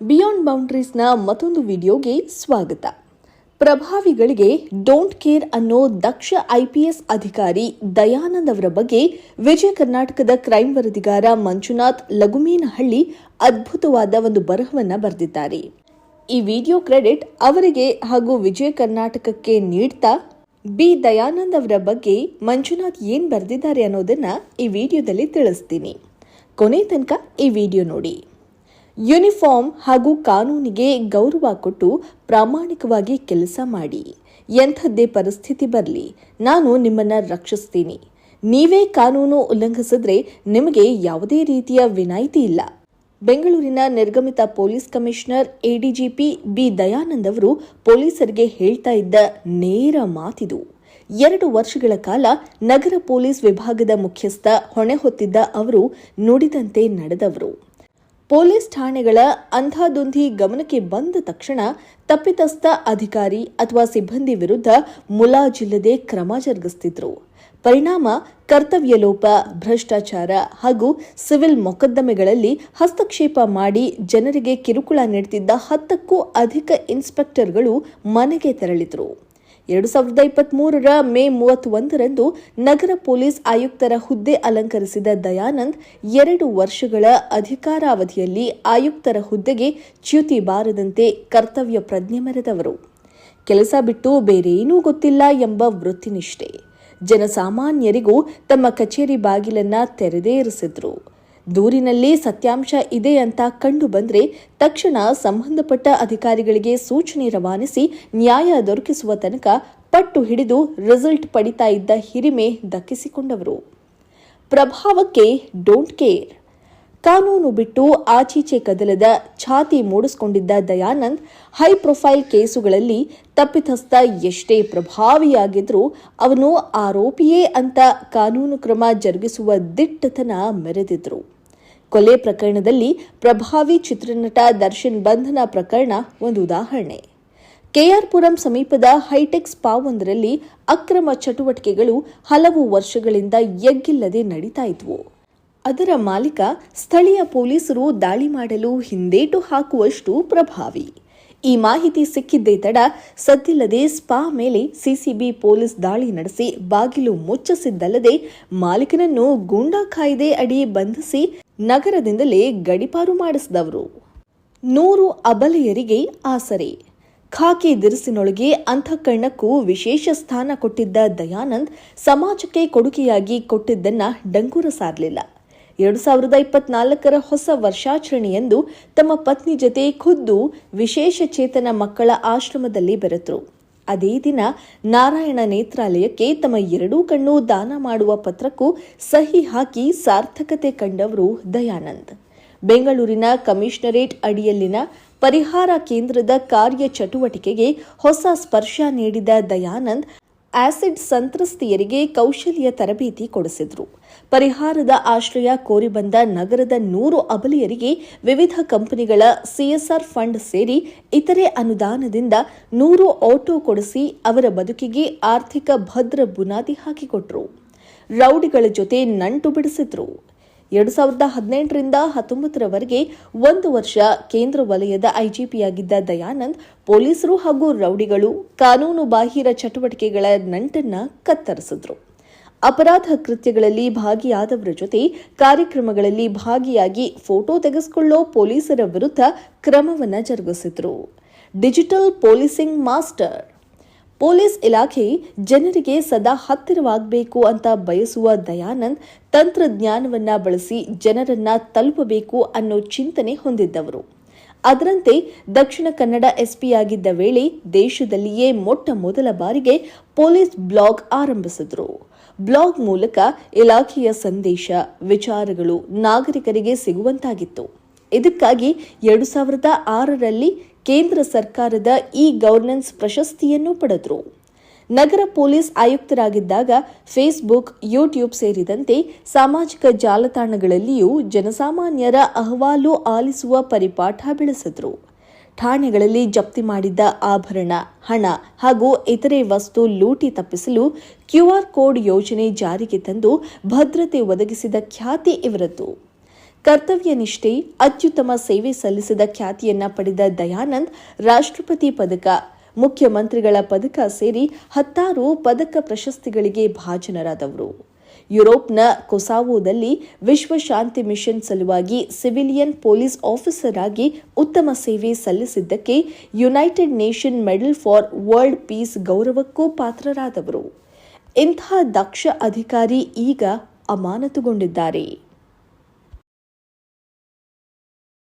Beyond ಬೌಂಡ್ರೀಸ್ನ ಮತ್ತೊಂದು ವಿಡಿಯೋಗೆ ಸ್ವಾಗತ. ಪ್ರಭಾವಿಗಳಿಗೆ ಡೋಂಟ್ ಕೇರ್ ಅನ್ನೋ ದಕ್ಷ ಐಪಿಎಸ್ ಅಧಿಕಾರಿ ದಯಾನಂದ್ ಅವರ ಬಗ್ಗೆ ವಿಜಯ ಕರ್ನಾಟಕದ ಕ್ರೈಂ ವರದಿಗಾರ ಮಂಜುನಾಥ್ ಲಘುಮೀನಹಳ್ಳಿ ಅದ್ಭುತವಾದ ಒಂದು ಬರಹವನ್ನ ಬರೆದಿದ್ದಾರೆ. ಈ ವಿಡಿಯೋ ಕ್ರೆಡಿಟ್ ಅವರಿಗೆ ಹಾಗೂ ವಿಜಯ ಕರ್ನಾಟಕಕ್ಕೆ ನೀಡ್ತಾ ಬಿ ದಯಾನಂದ್ ಅವರ ಬಗ್ಗೆ ಮಂಜುನಾಥ್ ಏನ್ ಬರೆದಿದ್ದಾರೆ ಅನ್ನೋದನ್ನ ಈ ವಿಡಿಯೋದಲ್ಲಿ ತಿಳಿಸ್ತೀನಿ. ಕೊನೆ ತನಕ ಈ ವಿಡಿಯೋ ನೋಡಿ. ಯೂನಿಫಾರ್ಮ್ ಹಾಗೂ ಕಾನೂನಿಗೆ ಗೌರವ ಕೊಟ್ಟು ಪ್ರಾಮಾಣಿಕವಾಗಿ ಕೆಲಸ ಮಾಡಿ. ಎಂಥದ್ದೇ ಪರಿಸ್ಥಿತಿ ಬರಲಿ. ನಾನು ನಿಮ್ಮನ್ನ ರಕ್ಷಿಸ್ತೀನಿ. ನೀವೇ ಕಾನೂನು ಉಲ್ಲಂಘಿಸಿದ್ರೆ ನಿಮಗೆ ಯಾವುದೇ ರೀತಿಯ ವಿನಾಯಿತಿ ಇಲ್ಲ. ಬೆಂಗಳೂರಿನ ನಿರ್ಗಮಿತ police commissioner ADGP B Dayanand ಅವರು ಪೊಲೀಸರಿಗೆ ಹೇಳ್ತಾ ಇದ್ದ ನೇರ ಮಾತಿದು. ಎರಡು ವರ್ಷಗಳ ಕಾಲ ನಗರ ಪೊಲೀಸ್ ವಿಭಾಗದ ಮುಖ್ಯಸ್ಥ ಹೊಣೆ ಹೊತ್ತಿದ್ದ ಅವರು ನುಡಿದಂತೆ ನಡೆದವರು. ಪೊಲೀಸ್ ಠಾಣೆಗಳ ಅಂಧಾದುಂಧಿ ಗಮನಕ್ಕೆ ಬಂದ ತಕ್ಷಣ ತಪ್ಪಿತಸ್ಥ ಅಧಿಕಾರಿ ಅಥವಾ ಸಿಬ್ಬಂದಿ ವಿರುದ್ಧ ಮುಲಾಜಿಲ್ಲದೆ ಕ್ರಮ ಜರುಗಿಸುತ್ತಿದ್ರು ಪರಿಣಾಮ ಕರ್ತವ್ಯ ಲೋಪ, ಭ್ರಷ್ಟಾಚಾರ ಹಾಗೂ ಸಿವಿಲ್ ಮೊಕದ್ದಮೆಗಳಲ್ಲಿ ಹಸ್ತಕ್ಷೇಪ ಮಾಡಿ ಜನರಿಗೆ ಕಿರುಕುಳ ನೀಡುತ್ತಿದ್ದ ಹತ್ತಕ್ಕೂ ಅಧಿಕ ಇನ್ಸ್ಪೆಕ್ಟರ್ಗಳು ಮನೆಗೆ ತೆರಳಿದ್ರು. ಎರಡು ಸಾವಿರದ ಇಪ್ಪತ್ಮೂರರ ಮೇ ಮೂವತ್ತೊಂದರಂದು ನಗರ ಪೊಲೀಸ್ ಆಯುಕ್ತರ ಹುದ್ದೆ ಅಲಂಕರಿಸಿದ ದಯಾನಂದ್ ಎರಡು ವರ್ಷಗಳ ಅಧಿಕಾರಾವಧಿಯಲ್ಲಿ ಆಯುಕ್ತರ ಹುದ್ದೆಗೆ ಚ್ಯುತಿ ಬಾರದಂತೆ ಕರ್ತವ್ಯ ಪ್ರಜ್ಞೆ ಮೆರೆದವರು. ಕೆಲಸ ಬಿಟ್ಟು ಬೇರೇನೂ ಗೊತ್ತಿಲ್ಲ ಎಂಬ ವೃತ್ತಿನಿಷ್ಠೆ. ಜನಸಾಮಾನ್ಯರಿಗೂ ತಮ್ಮ ಕಚೇರಿ ಬಾಗಿಲನ್ನ ತೆರೆದೇ ಇರಿಸಿದ್ರು. ದೂರಿನಲ್ಲಿ ಸತ್ಯಾಂಶ ಇದೆ ಅಂತ ಕಂಡು ಬಂದರೆ ತಕ್ಷಣ ಸಂಬಂಧಪಟ್ಟ ಅಧಿಕಾರಿಗಳಿಗೆ ಸೂಚನೆ ರವಾನಿಸಿ ನ್ಯಾಯ ದೊರಕಿಸುವ ತನಕ ಪಟ್ಟು ಹಿಡಿದು ರಿಸಲ್ಟ್ ಪಡಿತಾ ಇದ್ದ ಹಿರಿಮೆ ದಕ್ಕಿಸಿಕೊಂಡವರು. ಪ್ರಭಾವಕ್ಕೆ ಡೋಂಟ್ ಕೇರ್. ಕಾನೂನು ಬಿಟ್ಟು ಆಚೀಚೆ ಕದಲದ ಛಾತಿ ಮೂಡಿಸಿಕೊಂಡಿದ್ದ ದಯಾನಂದ್ ಹೈ ಪ್ರೊಫೈಲ್ ಕೇಸುಗಳಲ್ಲಿ ತಪ್ಪಿತಸ್ಥ ಎಷ್ಟೇ ಪ್ರಭಾವಿಯಾಗಿದ್ರೂ ಅವನು ಆರೋಪಿಯೇ ಅಂತ ಕಾನೂನು ಕ್ರಮ ಜರುಗಿಸುವ ದಿಟ್ಟತನ ಮೆರೆದಿದ್ರು. ಕೊಲೆ ಪ್ರಕರಣದಲ್ಲಿ ಪ್ರಭಾವಿ ಚಿತ್ರನಟ ದರ್ಶನ್ ಬಂಧನ ಪ್ರಕರಣ ಒಂದು ಉದಾಹರಣೆ. ಕೆಆರ್ಪುರಂ ಸಮೀಪದ ಹೈಟೆಕ್ ಸ್ಪಾವೊಂದರಲ್ಲಿ ಅಕ್ರಮ ಚಟುವಟಿಕೆಗಳು ಹಲವು ವರ್ಷಗಳಿಂದ ಎಗ್ಗಿಲ್ಲದೆ ನಡೀತಾ ಇದ್ವು. ಅದರ ಮಾಲೀಕ ಸ್ಥಳೀಯ ಪೊಲೀಸರು ದಾಳಿ ಮಾಡಲು ಹಿಂದೇಟು ಹಾಕುವಷ್ಟು ಪ್ರಭಾವಿ. ಈ ಮಾಹಿತಿ ಸಿಕ್ಕಿದ್ದೇ ತಡ ಸದ್ದಿಲ್ಲದೆ ಸ್ಪಾ ಮೇಲೆ ಸಿಸಿಬಿ ಪೊಲೀಸ್ ದಾಳಿ ನಡೆಸಿ ಬಾಗಿಲು ಮುಚ್ಚಿಸಿದ್ದಲ್ಲದೆ ಮಾಲೀಕನನ್ನು ಗೂಂಡಾ ಕಾಯ್ದೆ ಅಡಿ ಬಂಧಿಸಿ ನಗರದಿಂದಲೇ ಗಡಿಪಾರು ಮಾಡಿಸಿದವರು. ನೂರು ಅಬಲೆಯರಿಗೆ ಆಸರೆ. ಖಾಕಿ ದಿರಿಸಿನೊಳಗೆ ಅಂತಃಕರಣಕ್ಕೂ ವಿಶೇಷ ಸ್ಥಾನ ಕೊಟ್ಟಿದ್ದ ದಯಾನಂದ್ ಸಮಾಜಕ್ಕೆ ಕೊಡುಗೆಯಾಗಿ ಕೊಟ್ಟಿದ್ದನ್ನ ಡಂಗೂರ ಸಾರಲಿಲ್ಲ. ಎರಡು ಸಾವಿರದ ಇಪ್ಪತ್ನಾಲ್ಕರ ಹೊಸ ವರ್ಷಾಚರಣೆಯಂದು ತಮ್ಮ ಪತ್ನಿ ಜೊತೆ ಖುದ್ದು ವಿಶೇಷ ಚೇತನ ಮಕ್ಕಳ ಆಶ್ರಮದಲ್ಲಿ ಬೆರೆತರು. ಅದೇ ದಿನ ನಾರಾಯಣ ನೇತ್ರಾಲಯಕ್ಕೆ ತಮ್ಮ ಎರಡೂ ಕಣ್ಣು ದಾನ ಮಾಡುವ ಪತ್ರಕ್ಕೂ ಸಹಿ ಹಾಕಿ ಸಾರ್ಥಕತೆ ಕಂಡವರು ದಯಾನಂದ್. ಬೆಂಗಳೂರಿನ ಕಮಿಷನರೇಟ್ ಅಡಿಯಲ್ಲಿನ ಪರಿಹಾರ ಕೇಂದ್ರದ ಕಾರ್ಯ ಚಟುವಟಿಕೆಗೆ ಹೊಸ ಸ್ಪರ್ಶ ನೀಡಿದ ದಯಾನಂದ್ ಆಸಿಡ್ ಸಂತ್ರಸ್ತೆಯರಿಗೆ ಕೌಶಲ್ಯ ತರಬೇತಿ ಕೊಡಿಸಿದ್ರು. ಪರಿಹಾರದ ಆಶ್ರಯ ಕೋರಿ ಬಂದ ನಗರದ ನೂರು ಅಬಲಿಯರಿಗೆ ವಿವಿಧ ಕಂಪನಿಗಳ ಸಿಎಸ್ಆರ್ ಫಂಡ್ ಸೇರಿ ಇತರೆ ಅನುದಾನದಿಂದ ನೂರು ಆಟೋ ಕೊಡಿಸಿ ಅವರ ಬದುಕಿಗೆ ಆರ್ಥಿಕ ಭದ್ರ ಬುನಾದಿ ಹಾಕಿಕೊಟ್ರು. ರೌಡಿಗಳ ಜೊತೆ ನಂಟು ಬಿಡಿಸಿದ್ರು. ಎರಡು ಸಾವಿರದ ಹದಿನೆಂಟರಿಂದ ಹತ್ತೊಂಬತ್ತರವರೆಗೆ ಒಂದು ವರ್ಷ ಕೇಂದ್ರ ವಲಯದ ಐಜಿಪಿಯಾಗಿದ್ದ ದಯಾನಂದ್ ಪೊಲೀಸರು ಹಾಗೂ ರೌಡಿಗಳು ಕಾನೂನು ಬಾಹಿರ ಚಟುವಟಿಕೆಗಳ ನಂಟನ್ನ ಕತ್ತರಿಸಿದ್ರು. ಅಪರಾಧ ಕೃತ್ಯಗಳಲ್ಲಿ ಭಾಗಿಯಾದವರ ಜೊತೆ ಕಾರ್ಯಕ್ರಮಗಳಲ್ಲಿ ಭಾಗಿಯಾಗಿ ಫೋಟೋ ತೆಗೆಸಿಕೊಳ್ಳೋ ಪೊಲೀಸರ ವಿರುದ್ಧ ಕ್ರಮವನ್ನು ಜರುಗಿಸಿದ್ರು. Digital policing master. ಪೊಲೀಸ್ ಇಲಾಖೆ ಜನರಿಗೆ ಸದಾ ಹತ್ತಿರವಾಗಬೇಕು ಅಂತ ಬಯಸುವ ದಯಾನಂದ್ ತಂತ್ರಜ್ಞಾನವನ್ನ ಬಳಸಿ ಜನರನ್ನ ತಲುಪಬೇಕು ಅನ್ನೋ ಚಿಂತನೆ ಹೊಂದಿದ್ದವರು. ಅದರಂತೆ ದಕ್ಷಿಣ ಕನ್ನಡ ಎಸ್ಪಿಯಾಗಿದ್ದ ವೇಳೆ ದೇಶದಲ್ಲಿಯೇ ಮೊಟ್ಟ ಮೊದಲ ಬಾರಿಗೆ ಪೊಲೀಸ್ ಬ್ಲಾಗ್ ಆರಂಭಿಸಿದ್ರು. ಬ್ಲಾಗ್ ಮೂಲಕ ಇಲಾಖೆಯ ಸಂದೇಶ, ವಿಚಾರಗಳು ನಾಗರಿಕರಿಗೆ ಸಿಗುವಂತಾಗಿತ್ತು. ಇದಕ್ಕಾಗಿ ಎರಡು ಸಾವಿರದ ಆರರಲ್ಲಿ ಕೇಂದ್ರ ಸರ್ಕಾರದ ಇ ಗವರ್ನೆನ್ಸ್ ಪ್ರಶಸ್ತಿಯನ್ನು ಪಡೆದರು. ನಗರ ಪೊಲೀಸ್ ಆಯುಕ್ತರಾಗಿದ್ದಾಗ ಫೇಸ್ಬುಕ್, ಯೂಟ್ಯೂಬ್ ಸೇರಿದಂತೆ ಸಾಮಾಜಿಕ ಜಾಲತಾಣಗಳಲ್ಲಿಯೂ ಜನಸಾಮಾನ್ಯರ ಅಹವಾಲು ಆಲಿಸುವ ಪರಿಪಾಠ ಬೆಳೆಸಿದ್ರು. ಠಾಣೆಗಳಲ್ಲಿ ಜಪ್ತಿ ಮಾಡಿದ್ದ ಆಭರಣ, ಹಣ ಹಾಗೂ ಇತರೆ ವಸ್ತು ಲೂಟಿ ತಪ್ಪಿಸಲು ಕ್ಯೂಆರ್ ಕೋಡ್ ಯೋಜನೆ ಜಾರಿಗೆ ತಂದು ಭದ್ರತೆ ಒದಗಿಸಿದ ಖ್ಯಾತಿ ಇವರದ್ದು. ಕರ್ತವ್ಯ ನಿಷ್ಠೆ, ಅತ್ಯುತ್ತಮ ಸೇವೆ ಸಲ್ಲಿಸಿದ ಖ್ಯಾತಿಯನ್ನ ಪಡೆದ ದಯಾನಂದ್ ರಾಷ್ಟ್ರಪತಿ ಪದಕ, ಮುಖ್ಯಮಂತ್ರಿಗಳ ಪದಕ ಸೇರಿ ಹತ್ತಾರು ಪದಕ ಪ್ರಶಸ್ತಿಗಳಿಗೆ ಭಾಜನರಾದವರು. ಯುರೋಪ್ನ ಕೊಸಾವೋದಲ್ಲಿ ವಿಶ್ವ ಶಾಂತಿ ಮಿಷನ್ ಸಲುವಾಗಿ ಸಿವಿಲಿಯನ್ ಪೊಲೀಸ್ ಆಫೀಸರ್ ಆಗಿ ಉತ್ತಮ ಸೇವೆ ಸಲ್ಲಿಸಿದ್ದಕ್ಕೆ United Nation medal for world peace ಗೌರವಕ್ಕೂ ಪಾತ್ರರಾದವರು. ಇಂತಹ ದಕ್ಷ ಅಧಿಕಾರಿ ಈಗ ಅಮಾನತುಗೊಂಡಿದ್ದಾರೆ.